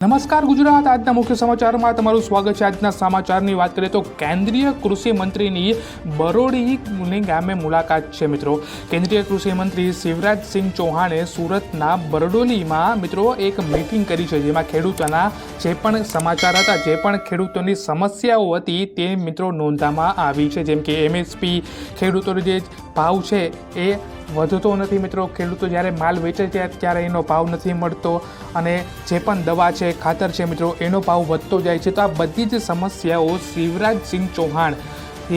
નમસ્કાર ગુજરાત. આજના મુખ્ય સમાચારમાં તમારું સ્વાગત છે. આજના સમાચારની વાત કરીએ તો કેન્દ્રીય કૃષિ મંત્રીની બરોડીની ગામે મુલાકાત છે મિત્રો. કેન્દ્રીય કૃષિ મંત્રી શિવરાજસિંહ ચૌહાણે સુરતના બરડોલીમાં મિત્રો એક મીટિંગ કરી છે, જેમાં ખેડૂતોના જે પણ સમાચાર હતા, જે પણ ખેડૂતોની સમસ્યાઓ હતી તે મિત્રો નોંધવામાં આવી છે. જેમ કે એમએસપી ખેડૂતોનો જે ભાવ છે એ વધતો નથી મિત્રો. ખેડૂતો જ્યારે માલ વેચે છે ત્યારે એનો ભાવ નથી મળતો અને જે પણ દવા છે, ખાતર છે મિત્રો, એનો ભાવ વધતો જાય છે. તો આ બધી જ સમસ્યાઓ શિવરાજસિંહ ચૌહાણ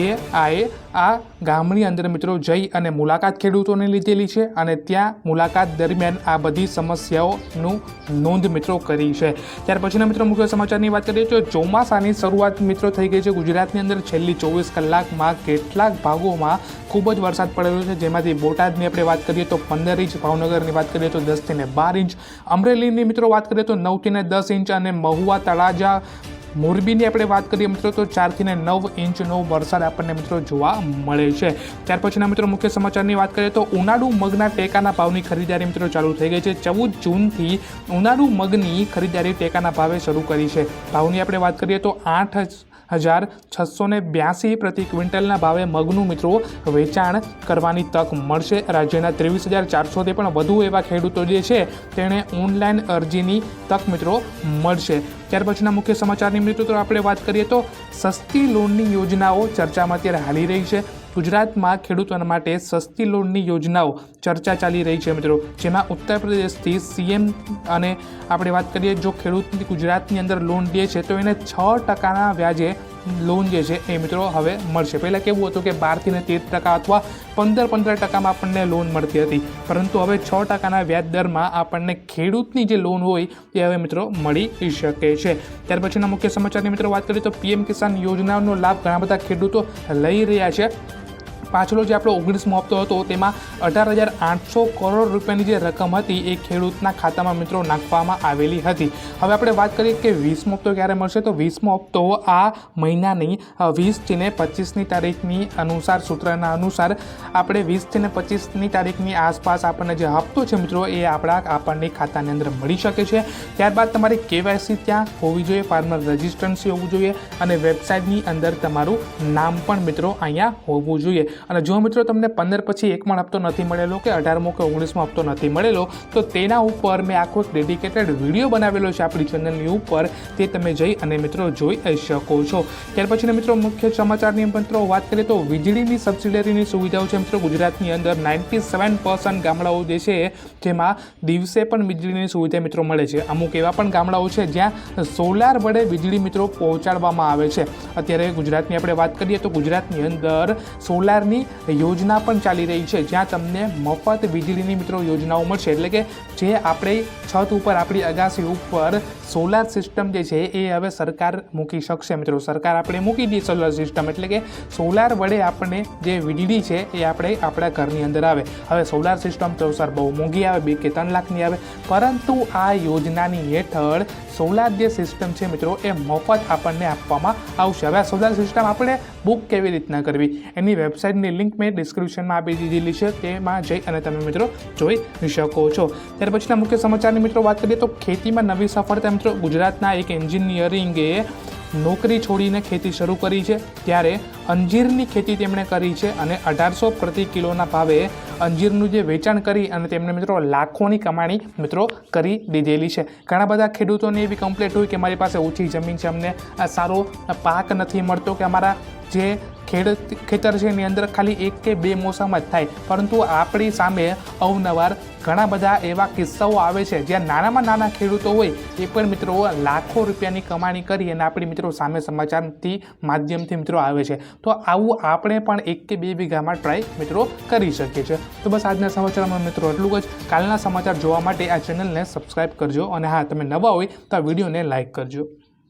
એ આએ આ ગામની અંદર મિત્રો જઈ અને મુલાકાત ખેડૂતોને લીધેલી છે અને ત્યાં મુલાકાત દરમિયાન આ બધી સમસ્યાઓનું નોંધ મિત્રો કરી છે. ત્યાર પછીના મિત્રો મુખ્ય સમાચારની વાત કરીએ તો ચોમાસાની શરૂઆત મિત્રો થઈ ગઈ છે. ગુજરાતની અંદર છેલ્લી ચોવીસ કલાકમાં કેટલાક ભાગોમાં ખૂબ જ વરસાદ પડેલો છે. જેમાંથી બોટાદની આપણે વાત કરીએ તો પંદર ઇંચ, ભાવનગરની વાત કરીએ તો દસથી ને બાર ઇંચ. અમરેલીની મિત્રો વાત કરીએ તો નવથી ને દસ ઇંચ અને મહુવા, તળાજા મોરબીની આપણે વાત કરીએ મિત્રો, તો ચારથી ને નવ ઇંચનો વરસાદ આપણને મિત્રો જોવા મળે છે. ત્યાર પછીના મિત્રો મુખ્ય સમાચારની વાત કરીએ તો ઉનાળુ મગના ટેકાના ભાવની ખરીદારી મિત્રો ચાલુ થઈ ગઈ છે. ચૌદ જૂનથી ઉનાળુ મગની ખરીદારી ટેકાના ભાવે શરૂ કરી છે. ભાવની આપણે વાત કરીએ તો આઠ હજાર છસો ને બ્યાસી પ્રતિ ક્વિન્ટલના ભાવે મગનું મિત્રો વેચાણ કરવાની તક મળશે. રાજ્યના ત્રેવીસ હજાર ચારસોથી પણ વધુ એવા ખેડૂતો જે છે, તેણે ઓનલાઈન અરજીની તક મિત્રો મળશે. ત્યાર પછીના મુખ્ય સમાચારની મિત્રો આપણે વાત કરીએ તો સસ્તી લોનની યોજનાઓ ચર્ચામાં અત્યારે હાલી રહી છે. ગુજરાતમાં ખેડૂતોના માટે સસ્તી લોનની યોજનાઓ ચર્ચા ચાલી રહી છે મિત્રો. જેમાં ઉત્તર પ્રદેશથી સીએમ અને આપણે વાત કરીએ જો ખેડૂત ગુજરાતની અંદર લોન લે છે, તો એને છ ટકાના વ્યાજે લોન જે છે એ મિત્રો હવે મળશે. પહેલાં કેવું હતું કે બારથી ને તેર ટકા અથવા પંદર પંદર ટકામાં આપણને લોન મળતી હતી. પરંતુ હવે છ ટકાના વ્યાજ દરમાં આપણને ખેડૂતની જે લોન હોય એ હવે મિત્રો મળી શકે છે. ત્યાર પછીના મુખ્ય સમાચારની મિત્રો વાત કરીએ તો પીએમ કિસાન યોજનાનો લાભ ઘણા બધા ખેડૂતો લઈ રહ્યા છે. પાછલો જે આપણો ઓગણીસમો હપ્તો હતો, તેમાં અઢાર હજાર આઠસો કરોડ રૂપિયાની જે રકમ હતી, એ ખેડૂતના ખાતામાં મિત્રો નાખવામાં આવેલી હતી. હવે આપણે વાત કરીએ કે વીસમો હપ્તો ક્યારે મળશે? તો વીસમો હપ્તો આ મહિનાની વીસથી ને પચીસની તારીખની અનુસાર, સૂત્રના અનુસાર આપણે વીસથી ને પચીસની તારીખની આસપાસ આપણને જે હપ્તો છે મિત્રો, એ આપણા આપણને ખાતાની અંદર મળી શકે છે. ત્યારબાદ તમારી કેવાયસી ત્યાં હોવી જોઈએ, ફાર્મર રજીસ્ટ્રન્સી હોવું જોઈએ અને વેબસાઇટની અંદર તમારું નામ પણ મિત્રો અહીંયા હોવું જોઈએ. અને જો મિત્રો તમને પંદર પછી એક પણ હપ્તો નથી મળેલો કે અઢારમો કે ઓગણીસમો હપ્તો નથી મળેલો, તો તેના ઉપર મેં આખો એક ડેડિકેટેડ વીડિયો બનાવેલો છે આપણી ચેનલની ઉપર. તે તમે જઈ અને મિત્રો જોઈ શકો છો. ત્યાર પછીના મિત્રો મુખ્ય સમાચારની મિત્રો વાત કરીએ તો વીજળીની સબસિડરીની સુવિધાઓ છે મિત્રો ગુજરાતની અંદર નાઇન્ટી સેવન પર્સન્ટ ગામડાઓ જે છે, જેમાં દિવસે પણ વીજળીની સુવિધા મિત્રો મળે છે. અમુક એવા પણ ગામડાઓ છે જ્યાં સોલાર વડે વીજળી મિત્રો પહોંચાડવામાં આવે છે. અત્યારે ગુજરાતની આપણે વાત કરીએ તો ગુજરાતની અંદર સોલારની યોજના પણ ચાલી રહી છે, જ્યાં તમને મફત વીજળીની મિત્રો યોજનાઓ મળશે. એટલે કે જે આપણે છત ઉપર, આપણી અગાસી ઉપર સોલાર સિસ્ટમ જે છે, એ હવે સરકાર મૂકી શકશે મિત્રો. સરકાર આપણે મૂકી દઈએ સોલાર સિસ્ટમ એટલે કે સોલાર વડે આપણને જે વીજળી છે, એ આપણે આપણા ઘરની અંદર આવે. હવે સોલાર સિસ્ટમ તો સર બહુ મોંઘી આવે, બે કે ત્રણ લાખની આવે. પરંતુ આ યોજનાની હેઠળ સોલાર જે સિસ્ટમ છે મિત્રો, એ મફત આપણને આપવામાં આવશે. હવે આ સોલાર સિસ્ટમ આપણે બુક કેવી રીતના કરવી એની વેબસાઇટની લિંક મેં ડિસ્ક્રિપ્શનમાં આપી દીધેલી છે, તેમાં જઈ અને તમે મિત્રો જોઈ શકો છો. ત્યાર પછીના મુખ્ય સમાચારની મિત્રો વાત કરીએ તો ખેતીમાં નવી સફળતા મિત્રો ગુજરાતના એક એન્જિનિયરિંગે નોકરી છોડીને ખેતી શરૂ કરી છે, ત્યારે અંજીરની ખેતી તેમણે કરી છે અને અઢારસો પ્રતિ કિલોના ભાવે અંજીરનું જે વેચાણ કરી અને તેમણે મિત્રો લાખોની કમાણી મિત્રો કરી દીધેલી છે. ઘણા બધા ખેડૂતોને એવી કમ્પ્લેટ હોય કે મારી પાસે ઓછી જમીન છે, અમને સારો પાક નથી મળતો કે અમારા જે ખેડ ખેતર છે એની અંદર ખાલી એક કે બે મોસમ જ થાય. પરંતુ આપણી સામે અવનવાર ઘણા બધા એવા કિસ્સાઓ આવે છે. જ્યાં નાનામાં નાના ખેડૂતો હોય એ પણ મિત્રો લાખો રૂપિયાની કમાણી કરી અને આપણી મિત્રો સામે સમાચારથી માધ્યમથી મિત્રો આવે છે. તો આવું આપણે પણ એક કે બે વીઘામાં ટ્રાય મિત્રો કરી શકીએ છીએ. તો બસ આજના સમાચારમાં મિત્રો એટલું જ. કાલના સમાચાર જોવા માટે આ ચેનલને સબસ્ક્રાઈબ કરજો અને હા, તમે નવા હોય તો આ વિડીયોને લાઇક કરજો.